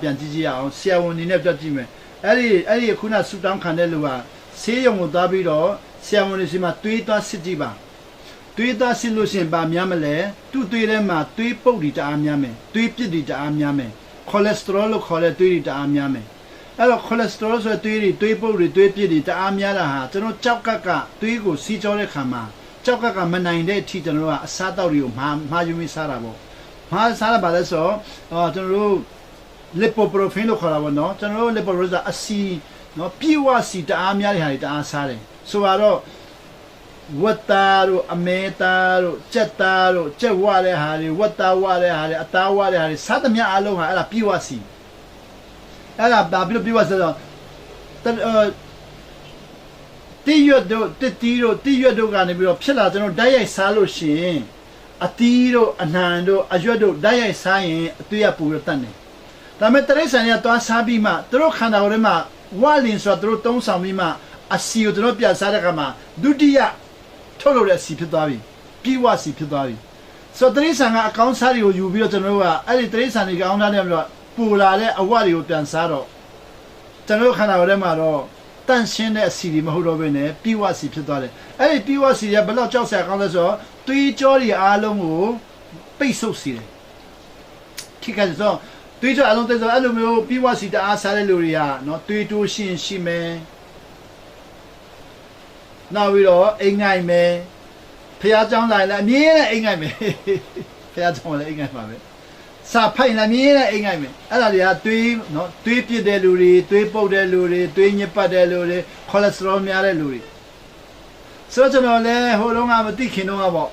ပြန်ကြည့်ကြည့်ရအောင်ဆရာဝန်အနေနဲ့ပြောကြည့်မယ်အဲ့ဒီအဲ့ဒီခုနဆူတောင်းခံတဲ့လူကဆေးရုံကိုသွားပြီးတော့ဆရာဝန်တွေစီမှာတွေးသွားစစ်ကြည့်ပါတွေးသွားစစ်လို့ရှရင်ဗာများမလဲသူ့သွေးထဲမှာသွေးပုတ်တွေတအားများမယ်သွေးပြစ်တွေတအားများမယ်ကိုလက်စတရောလို့ခေါ်တဲ့သွေးတွေတအားများမယ်အဲ့တော့ကိုလက်စတရောဆိုတဲ့သွေးတွေသွေးပုတ်တွေသွေးပြစ်တွေတအားများတာဟာကျွန်တော်ကြောက်ကက်ကသွေးကိုစီးကြောတဲ့ခါမှာကြောက်ကက်ကမနိုင်တဲ့အထိကျွန်တော်တို့ကအစားတောက်တွေကိုမှားမှားယူမိစားတာပေါ့မှားစားတာပါလဲဆိုတော့အော်ကျွန်တော်တို့ lipoprotein လို့ခေါ်တာပေါ့နော်ကျွန်တော်တို့ lipoprotein အစီနော်ပြည့်ဝစီတအားများတဲ့ဟာတွေတအားစားတယ်ဆိုတော့ဝတ်သားတို့အမဲသားတို့ကြက်သားတို့ကြက်ဝတဲ့ဟာတွေဝတ်သားဝတဲ့ဟာတွေအသားဝတဲ့ဟာတွေစားသမျှအလုံးဟာအဲ့ဒါပြည့်ဝစီအဲ့ဒါဘာဖြစ်လို့ပြည့်ဝဆိုတော့တအဲတိရွတ်တို့တတိတို့တိရွတ်တို့ကနေပြီးတော့ဖြစ်လာကျွန်တော်ဓာတ်ရိုက်စားလို့ရှိရင်အတီးတို့အနှံတို့အရွက်တို့ဓာတ်ရိုက်စားရင်အသွေးကပူရတတ်တယ် ဒါပေမဲ့တရိษံတွေကသွားစားပြီးမှသူတို့ခန္ဓာကိုယ်ထဲမှာဝလင်ဆိုတာသူတို့သုံးဆောင်ပြီးမှအစီကိုသူတို့ပြစားတဲ့အခါမှာဒုတိယထုတ်လုပ်တဲ့အစီဖြစ်သွားပြီပြီးဝစီဖြစ်သွားပြီဆိုတော့တရိษံကအကောင်းစားတွေကိုယူပြီးတော့ကျွန်တော်တို့ကအဲ့ဒီတရိษံတွေကောင်းစားတယ်ပြီးတော့ပူလာတဲ့အဝတွေကိုပြန်စားတော့ကျွန်တော်တို့ခန္ဓာကိုယ်ထဲမှာတော့တန့်ရှင်းတဲ့အစီတွေမဟုတ်တော့ဘဲနဲ့ပြီးဝစီဖြစ်သွားတယ်အဲ့ဒီပြီးဝစီတွေကဘယ်တော့ကြောက်စရာကောင်းလဲဆိုတော့သွေးကြောတွေအားလုံးကိုပိတ်ဆို့စေတယ်ထိခိုက်ဆိုတော့ တွေးကြအလုံးသိဆိုအဲ့လိုမျိုးပြီးွားစီတအားစားတဲ့လူတွေကနော်တွေးတိုးရှင်းရှိမယ်နောက်ပြီးတော့အိမ်ငိုက်မယ်ဖះเจ้าလာလည်းအမြဲတမ်းအိမ်ငိုက်မယ်ဖះเจ้าလည်းအိမ်ငိုက်ပါပဲစာဖိုင်လည်းအမြဲတမ်းအိမ်ငိုက်မယ်အဲ့ဒါတွေကတွေးနော်တွေးပြစ်တဲ့လူတွေတွေးပုတ်တဲ့လူတွေတွေးညစ်ပတ်တဲ့လူတွေကိုလက်စထရောများတဲ့လူတွေဆိုတော့ကျွန်တော်လည်းဟိုတုန်းကမသိခင်တုန်းကပေါ့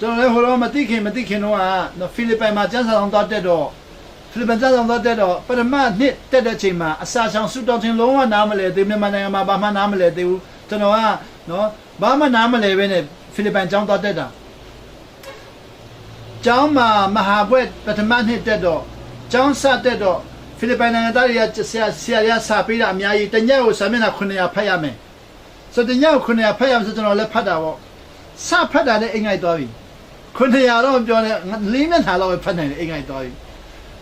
ကျွန်တော်လည်းဟိုတုန်းကမသိခင်မသိခင်တုန်းကနော်ဖိလစ်ပိုင်မှာကျန်းစာဆောင်သွားတက်တော့ ဖိလစ်ပိုင်သားဆောင်သွားတဲ့တော့ပထမနှစ်တက်တဲ့ချိန်မှာအစာချောင်ဆူတောင်းချင်းလုံးဝနားမလဲသေးမြန်မာနိုင်ငံမှာဘာမှနားမလဲသေးဘူးကျွန်တော်ကနော်ဘာမှနားမလဲပဲနဲ့ဖိလစ်ပိုင်ကျောင်းသွားတက်တာကျောင်းမှာမဟာဘွဲ့ပထမနှစ်တက်တော့ကျောင်းစတက်တော့ဖိလစ်ပိုင်နိုင်ငံသားတွေကဆရာဆရာရစာပေးတာအများကြီးတညကိုစာမျက်နှာ900ဖတ်ရမယ်ဆိုတော့တညကို900ဖတ်ရမယ်ဆိုကျွန်တော်လည်းဖတ်တာပေါ့စဖတ်တာလည်းအိမ်ငိုက်သွားပြီ900တော့ပြောတယ်လေးမျက်နှာလောက်ပဲဖတ်နိုင်တယ်အိမ်ငိုက်သွားပြီ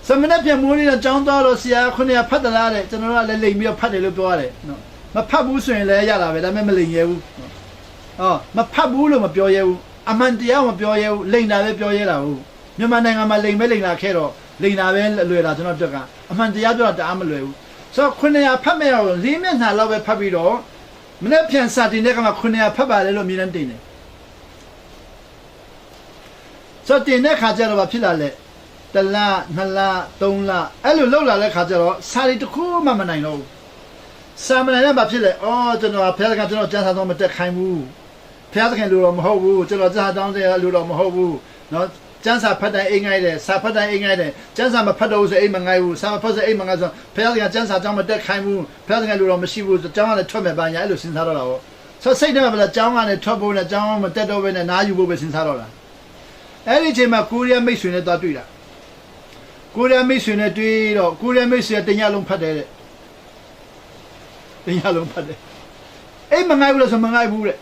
စမနဲ့ပြန်မိုးလေးတော့ចောင်းသွားတော့ဆရာခုနှစ်ဖတ်တလားတဲ့ကျွန်တော်ကလည်းလိမ်ပြီးတော့ဖတ်တယ်လို့ပြောရတယ်နော်မဖတ်ဘူးဆိုရင်လည်းရတာပဲဒါပေမဲ့မလိမ်ရဲဘူးဟောမဖတ်ဘူးလို့မပြောရဲဘူးအမှန်တရားမပြောရဲဘူးလိမ်တာပဲပြောရဲတာဟုတ်မြန်မာနိုင်ငံမှာလိမ်ပဲလိမ်လာခဲ့တော့လိမ်တာပဲလွယ်တာကျွန်တော်တို့ကအမှန်တရားပြောတာတအားမလွယ်ဘူးဆိုတော့ခုနှစ်ဖတ်မဲ့တော့လေးမျက်နှာလောက်ပဲဖတ်ပြီးတော့မနေ့ပြန်စာတင်တဲ့ကမှခုနှစ်ဖတ်ပါလေလို့အမြင်နဲ့တင်တယ်ဆိုတော့တင်တဲ့ခါကျတော့ဘာဖြစ်လာလဲ တလနှစ်လသုံးလအဲ့လိုလောက်လာတဲ့ခါကျတော့စာရီတစ်ခုမှမနိုင်တော့ဘူးစာမနိုင်တဲ့ဘာဖြစ်လဲအော်ကျွန်တော်ဘုရားသခင်ကျွန်တော်ကြားစာတော့မတက်ခိုင်းဘူးဘုရားသခင်လိုတော့မဟုတ်ဘူးကျွန်တော်ကြားစာတောင်းတဲ့လိုတော့မဟုတ်ဘူးနော်ကျန်းစာဖတ်တိုင်းအိမ်ငိုက်တယ်စာဖတ်တိုင်းအိမ်ငိုက်တယ်ကျန်းစာမဖတ်တော့ဘူးဆိုအိမ်မငိုက်ဘူးစာမဖတ်ဆိုအိမ်မငိုက်ဆိုဘုရားသခင်ကျန်းစာကြောင်းမတက်ခိုင်းဘူးဘုရားသခင်လိုတော့မရှိဘူးကျောင်းကလည်းထွက်မယ်ပါညာအဲ့လိုစဉ်းစားတော့တာပေါ့ဆိုစိတ်ထဲမှာဘယ်လဲကျောင်းကလည်းထွက်ဖို့နဲ့ကျောင်းမတက်တော့ဘဲနဲ့နားယူဖို့ပဲစဉ်းစားတော့တာအဲ့ဒီအချိန်မှာကိုရီးယားမိတ်ဆွေနဲ့သွားတွေ့တာ ကိုရီးယားမိတ်ဆွေနဲ့တွေ့တော့ကိုရီးယားမိတ်ဆွေတညလုံးဖတ်တယ်တဲ့တညလုံးဖတ်တယ်အိတ်မငိုက်ဘူးလို့ဆိုမငိုက်ဘူးတဲ့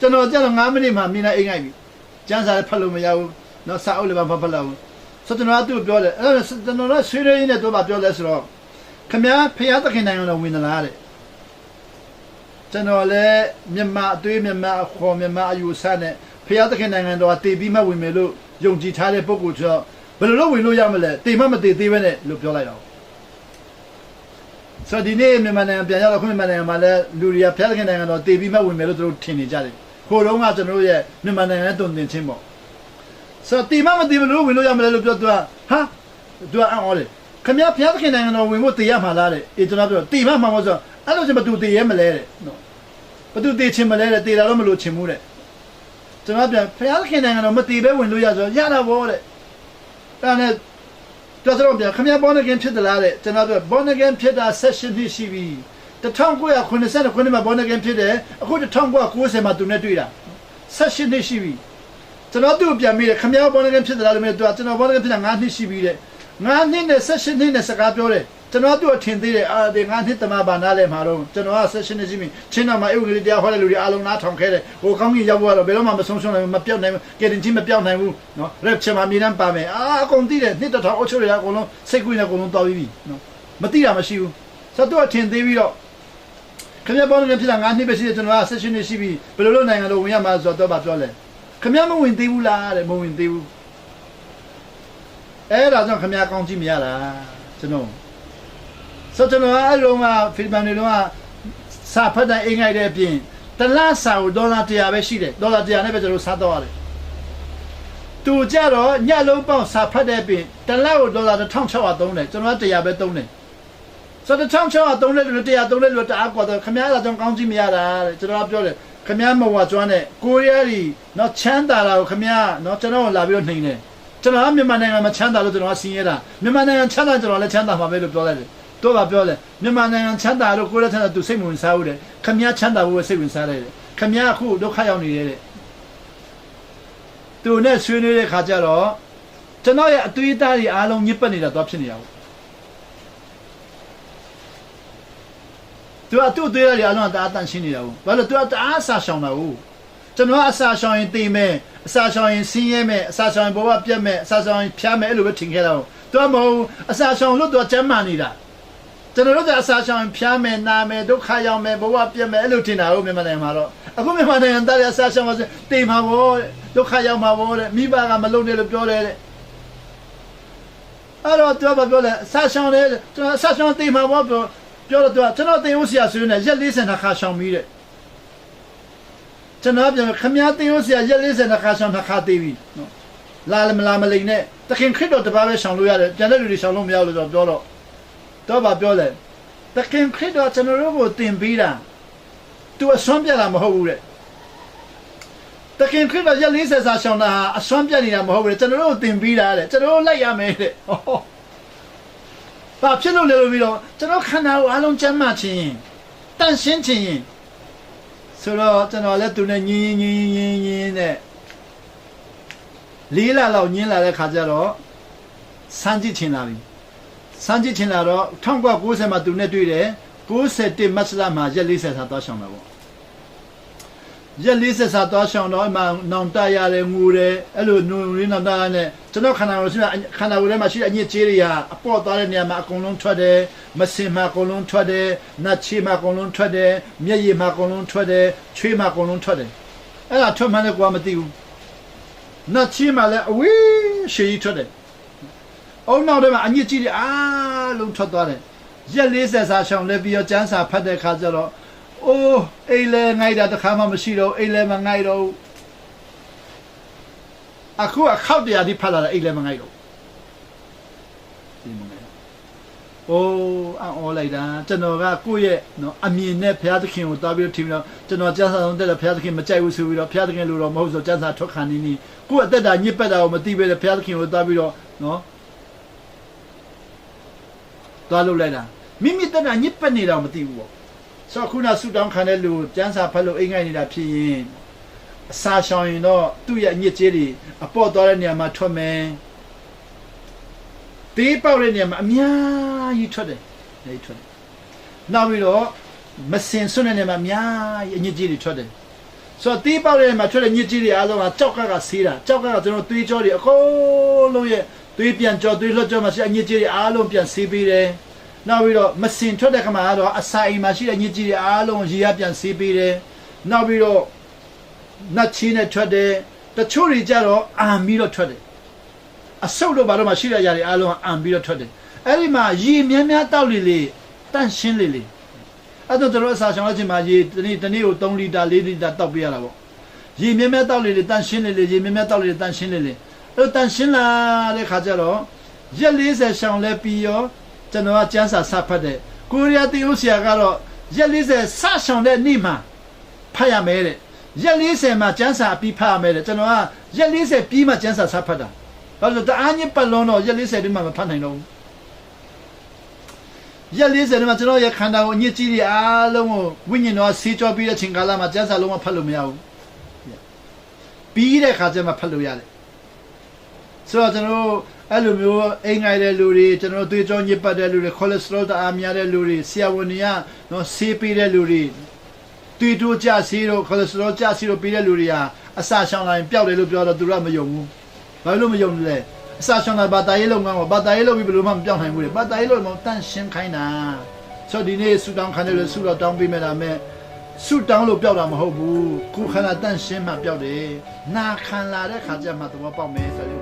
ကျွန်တော်ကျတော့9မိနစ်မှမြင်လိုက်အိတ်ငိုက်ပြီကျန်းစာလည်းဖတ်လို့မရဘူးနော်စာအုပ်လည်းမဖတ်လောက်ဘူးဆိုတော့ကျွန်တော်ကသူ့ကိုပြောတယ်အဲ့တော့ကျွန်တော်ကဆွေးနွေးရင်းနဲ့သူကပြောလဲဆိုတော့ခမည်းဖျားသခင်နိုင်ငံတော်ဝင်သလားတဲ့ကျွန်တော်လည်းမြန်မာအသွေးမြန်မာခေါ်မြန်မာအယူဆနဲ့ဖျားသခင်နိုင်ငံတော်ကတည်ပြီးမှဝင်မယ်လို့ယုံကြည်ထားတဲ့ပုဂ္ဂိုလ်ဆိုတော့ ဘယ်လိုလုပ်ဝင်လို့ရမလဲတေမမတေသေးပဲနဲ့လို့ပြောလိုက်တော့ဆိုတော့ဒီနေ့မြန်မာနိုင်ငံပြန်ရောက်တော့ခုမြန်မာနိုင်ငံမှာလည်းလူတွေကဖျက်ခင်နိုင်ငံတော့တေပြီးမှဝင်မယ်လို့သူတို့ထင်နေကြတယ်ခိုတော့ကကျွန်တော်တို့ရဲ့မြန်မာနိုင်ငံနဲ့တုံတင်ချင်းပေါ့ဆိုတော့တေမမတေဘယ်လိုဝင်လို့ရမလဲလို့ပြောသူကဟာသူကအံ့ဩတယ်ခမရဖျက်ခင်နိုင်ငံတော်ဝင်ဖို့တေရမှာလားတဲ့အေကျွန်တော်ပြောတေမမှာမဟုတ်ဆိုအဲ့လိုချင်မတူတေရဲမလဲတဲ့နော်ဘသူတေချင်မလဲတဲ့တေတာတော့မလို့ချင်ဘူးတဲ့ကျွန်တော်ပြန်ဖျက်ခင်နိုင်ငံတော်မတေပဲဝင်လို့ရဆိုရတာပေါ့တဲ့ အဲ့နဲ့တော်တော်ပြန်ခမရဘောနဂန်ဖြစ်သလားတဲ့ကျွန်တော်တို့ဘောနဂန်ဖြစ်တာ16နှစ်ရှိပြီ1989ခုနှစ်မှာဘောနဂန်ဖြစ်တယ်အခု1990မှာသူနဲ့တွေ့တာ16နှစ်ရှိပြီကျွန်တော်သူ့ပြန်မိတယ်ခမရဘောနဂန်ဖြစ်သလားလို့မြင်သူကကျွန်တော်ဘောနဂန်ဖြစ်တာ9နှစ်ရှိပြီတဲ့9နှစ်နဲ့16နှစ်နဲ့စကားပြောတယ် ကျွန်တော်တို့ထင်သေးတယ်အာဒီငါနှစ်တမဘာနားလဲမှာတော့ကျွန်တော်ကဆက်ရှင်နေစီမင်းချင်းတော်မှာအုပ်ကလေးတရားဟောတဲ့လူတွေအားလုံးနားထောင်ခဲ့တယ်ဟိုကောင်းကြီးရောက်သွားတော့ဘယ်တော့မှမဆုံးရှုံးနိုင်ဘူးမပြောက်နိုင်ဘူးကယ်တင်ချင်းမပြောက်နိုင်ဘူးနော်ရက်ချင်မှာမြေတမ်းပါမယ်အာအကုန်သိတယ်နှစ်တစ်ထောင်အုပ်ချုပ်ရအကုန်လုံးစိတ်ကူးနေအကုန်လုံးတောက်ပြီးပြီနော်မသိတာမရှိဘူးဆိုတော့ထင်သေးပြီးတော့ခင်ဗျားပေါင်းနေဖြစ်တာငါနှစ်ပဲရှိတယ်ကျွန်တော်ကဆက်ရှင်နေရှိပြီဘယ်လိုလုပ်နိုင်ငံလို့ဝင်ရမှာဆိုတော့ပြောလဲခင်ဗျားမဝင်သေးဘူးလားတဲ့မဝင်သေးဘူးအဲ့ဒါကြောင့်ခင်ဗျားကောင်းကြည့်မရတာကျွန်တော် ဆိုတော့ကျွန်တော်အဲ့လိုမှဖိလစ်ပန်တွေလုံးကစာဖတ်တဲ့အင်္ဂလိပ်တဲ့အပြင်တလားစာကိုဒေါ်လာ100ပဲရှိတယ်ဒေါ်လာ100နဲ့ပဲကျွန်တော်စားတော့ရတယ်သူကြတော့ညလုံးပေါက်စာဖတ်တဲ့အပြင်တလားကိုဒေါ်လာ1600သုံးတယ်ကျွန်တော်က100ပဲသုံးတယ်ဆိုတော့1600သုံးတဲ့လူ100သုံးတဲ့လူတအားကွာတော့ခမည်းတော်ကြောင့်ကောင်းကြည့်မရတာတဲ့ကျွန်တော်ကပြောတယ်ခမည်းမဝါကျွမ်းတဲ့ကိုရီးယားကြီးနော်ချမ်းသာတာကိုခမည်းနော်ကျွန်တော်ကလာပြီးတော့နှိမ်တယ်ကျွန်တော်ကမြန်မာနိုင်ငံမှာချမ်းသာလို့ကျွန်တော်ကဆင်းရဲတာမြန်မာနိုင်ငံချမ်းသာကျွန်တော်လည်းချမ်းသာမှာပဲလို့ပြောလိုက်တယ် တော့ကပြောလဲမြန်မာနိုင်ငံချမ်းသာလို့ကိုယ်လည်းချမ်းသာသူစိတ်ဝင်စားဦးတယ်ခမည်းချမ်းသာဖို့စိတ်ဝင်စားတယ်ခမည်းအခုဒုက္ခရောက်နေတယ်တဲ့သူနဲ့ဆွေးနွေးတဲ့ခါကျတော့ကျွန်တော်ရဲ့အသွေးသားတွေအားလုံးညစ်ပတ်နေတာတော့ဖြစ်နေတာပေါ့သူကသူ့သွေးသားတွေအားလုံးကတအားတန်ရှင်းနေတာဘူးဘာလို့သူကတအားအစာရှောင်တာဘူးကျွန်တော်အစာရှောင်ရင်တေးမယ်အစာရှောင်ရင်ဆင်းရဲမယ်အစာရှောင်ရင်ဘဝပြတ်မယ်အစာရှောင်ရင်ဖျားမယ်အဲ့လိုပဲထင်ခဲ့တာဘူးသူကမဟုတ်အစာရှောင်လို့သူကကျမ်းမာနေတာ ကျွန်တော်တို့ကအစာရှောင်ရင်ဖျားမယ်နာမယ်ဒုက္ခရောက်မယ်ဘဝပြတ်မယ်အဲ့လိုထင်တာဟုတ်မြန်မာနိုင်ငံမှာတော့အခုမြန်မာနိုင်ငံသားတွေအစာရှောင်ပါစေတေးမှာဘောဒုက္ခရောက်မှာဘောတဲ့မိဘကမလုံနဲ့လို့ပြောတယ်တဲ့အဲ့တော့သူကပြောလဲအစာရှောင်တယ်ကျွန်တော်အစာရှောင်တေးမှာဘောပြောပြောတော့သူကကျွန်တော်တေးဦးဆရာဆွေးနေရက်40ခါရှောင်ပြီးတဲ့ကျွန်တော်ပြန်ခမည်းတင်းဦးဆရာရက်40ခါရှောင်တစ်ခါသေးပြီနော်လာမလာမလိန်နဲ့တခင်ခရစ်တော်တပါးပဲရှောင်လို့ရတယ်ပြန်တဲ့လူတွေရှောင်လို့မရလို့တော့ပြောတော့ တော့ဗာပြောလဲတခင်ခရစ်တော်ကျွန်တော်တို့ကိုတင်ပေးတာသူအစွမ်းပြတာမဟုတ်ဘူးတဲ့တခင်ခရစ်တော်ရက်40စာရှောင်တာအစွမ်းပြနေတာမဟုတ်ဘူးတဲ့ကျွန်တော်တို့ကိုတင်ပေးတာတဲ့ကျွန်တော်တို့လိုက်ရမယ်တဲ့ဟောဘာဖြစ်လို့လဲလို့ပြီးတော့ကျွန်တော်ခန္ဓာကိုအလုံးကျမ်းမှခြင်းတန့်ရှင်းခြင်းဆိုတော့ကျွန်တော်လည်းသူနဲ့ညင်းညင်းညင်းညင်းနဲ့လေးလာလောက်ညင်းလာတဲ့ခါကျတော့စမ်းကြည့်ချင်လာပြီ စမ်းကြည့်ချင်လာတော့1990မှာသူနဲ့တွေ့တယ်91မတ်လမှာရက်40ဆာသွားဆောင်တာပေါ့ရက်40ဆာသွားဆောင်တော့အမှနောင်တရတယ်ငူတယ်အဲ့လိုနုံရင်းနောင်တရနဲ့ကျွန်တော်ခန္ဓာကိုယ်ရှိခန္ဓာကိုယ်ထဲမှာရှိတဲ့အညစ်အကြေးတွေကအပေါ့သွားတဲ့နေရာမှာအကုန်လုံးထွက်တယ်မစင်မှာအကုန်လုံးထွက်တယ်နတ်ချီမှာအကုန်လုံးထွက်တယ်မျက်ရည်မှာအကုန်လုံးထွက်တယ်ချွေးမှာအကုန်လုံးထွက်တယ်အဲ့ဒါထွက်မှန်းလည်းကိုယ်ကမသိဘူးနတ်ချီမှာလည်းအဝေးရှည်ကြီးထွက်တယ် အုံနောက်ထဲမှာအညစ်အကြေးတွေအားလုံးထွက်သွားတယ်ရက်40စာရှောင်လဲပြီးတော့ကျန်းစာဖတ်တဲ့ခါကျတော့အိုးအိမ်လဲငိုက်တာတခါမှမရှိတော့အိမ်လဲမငိုက်တော့အခုအခောက်တရားဒီဖတ်လာတာအိမ်လဲမငိုက်တော့ဒီမငိုက်အိုးအော်လိုက်တာကျွန်တော်ကကိုယ့်ရဲ့နော်အမြင်နဲ့ဘုရားသခင်ကိုတောင်းပြီးတော့ထင်ပြီးတော့ကျွန်တော်ကျန်းစာဆုံးတက်တယ်ဘုရားသခင်မကြိုက်ဘူးဆိုပြီးတော့ဘုရားသခင်လိုတော့မဟုတ်ဆိုကျန်းစာထွက်ခံနေနေကိုယ့်အသက်တာညစ်ပတ်တာကိုမသိပဲဘုရားသခင်ကိုတောင်းပြီးတော့နော် သွားလို့လိုက်တာမိမိတက်တာညစ်ပတ်နေတာမသိဘူးပေါ့ဆိုတော့ခုနဆူတောင်းခံတဲ့လူကျန်းစာဖတ်လို့အိမ်ငိုက်နေတာဖြစ်ရင်အစာရှောင်ရင်တော့သူ့ရဲ့အညစ်အကြေးတွေအပေါ့သွားတဲ့နေရာမှာထွက်မယ်တေးပေါက်တဲ့နေရာမှာအများကြီးထွက်တယ်နေထွက်တယ်နောက်ပြီးတော့မစင်စွန်းတဲ့နေရာမှာအများကြီးအညစ်အကြေးတွေထွက်တယ်ဆိုတော့တေးပေါက်တဲ့နေရာမှာထွက်တဲ့ညစ်ကြေးတွေအားလုံးကကြောက်ကကဆေးတာကြောက်ကကကျွန်တော်သွေးကြောတွေအကုန်လုံးရဲ့ သွေးပြန်ကြောသွေးလွှတ်ကြောမှာရှိအညစ်ကြေးတွေအားလုံးပြန်ဆေးပေးတယ်နောက်ပြီးတော့မစင်ထွက်တဲ့ခါမှာတော့အစာအိမ်မှာရှိတဲ့ညစ်ကြေးတွေအားလုံးရေရပြန်ဆေးပေးတယ်နောက်ပြီးတော့နတ်ချီနဲ့ထွက်တယ်တချို့တွေကြတော့အံပြီးတော့ထွက်တယ်အဆုပ်တော့ဘာလို့မှရှိတဲ့ຢာတွေအားလုံးအံပြီးတော့ထွက်တယ်အဲ့ဒီမှာရေများများတောက်လေလေတန့်ရှင်းလေလေအဲ့တော့တို့အစာရှောင်လို့ချင်းမှာရေတနေ့တနေ့ကို3လီတာ4လီတာတောက်ပေးရတာပေါ့ရေများများတောက်လေလေတန့်ရှင်းလေလေရေများများတောက်လေလေတန့်ရှင်းလေလေအဲ့ တော့တန့်ရှင်းလာတဲ့ခါကျတော့ရက်40ရှောင်လဲပြီးရောကျွန်တော်ကကျန်းစာစဖတ်တယ်ကိုရီးယားတင်ဦးဆရာကတော့ရက်40စရှောင်တဲ့နေ့မှာဖတ်ရမယ်တဲ့ရက်40မှာကျန်းစာအပြီးဖတ်ရမယ်တဲ့ကျွန်တော်ကရက်40ပြီးမှကျန်းစာစဖတ်တာဘာလို့တအားညစ်ပတ်လုံးတော့ရက်40ဒီမှာမဖတ်နိုင်တော့ဘူးရက်40ဒီမှာကျွန်တော်ရဲ့ခန္ဓာကိုအညစ်အကြေးတွေအားလုံးကိုဝိညာဉ်တော်ဆေးကြောပြီးတဲ့ချိန်ကာလမှာကျန်းစာလုံးဝဖတ်လို့မရဘူးပြီးတဲ့ခါကျမှဖတ်လို့ရတယ် ဆိုတော့ကျွန်တော်တို့အဲ့လိုမျိုးအိမ်ငိုင်တဲ့လူတွေကျွန်တော်တို့သွေးကြောညစ်ပတ်တဲ့လူတွေကိုလက်စထရောတအားများတဲ့လူတွေဆရာဝန်တွေကနော်ဆေးပေးတဲ့လူတွေသွေးတိုးကြဆေးတို့ကိုလက်စထရောကြဆေးတို့ပေးတဲ့လူတွေဟာအစာရှောင်လာရင်ပျောက်တယ်လို့ပြောတော့သူတို့ကမယုံဘူးဘာလို့မယုံလဲအစာရှောင်လာဘာတာရေးလုပ်ငန်းကိုဘာတာရေးလုပ်ပြီးဘယ်လိုမှမပြောင်းနိုင်ဘူးလေဘာတာရေးလုပ်တော့တန့်ရှင်းခိုင်းတာဆိုတော့ဒီနေ့ဆူတောင်းခံတယ်လို့ဆူတော့တောင်းပေးမယ်ဒါမဲ့ဆူတောင်းလို့ပျောက်တာမဟုတ်ဘူးခုခန္ဓာတန့်ရှင်းမှပျောက်တယ်နာခံလာတဲ့ခါကျမှသဘောပေါက်မယ်ဆိုတော့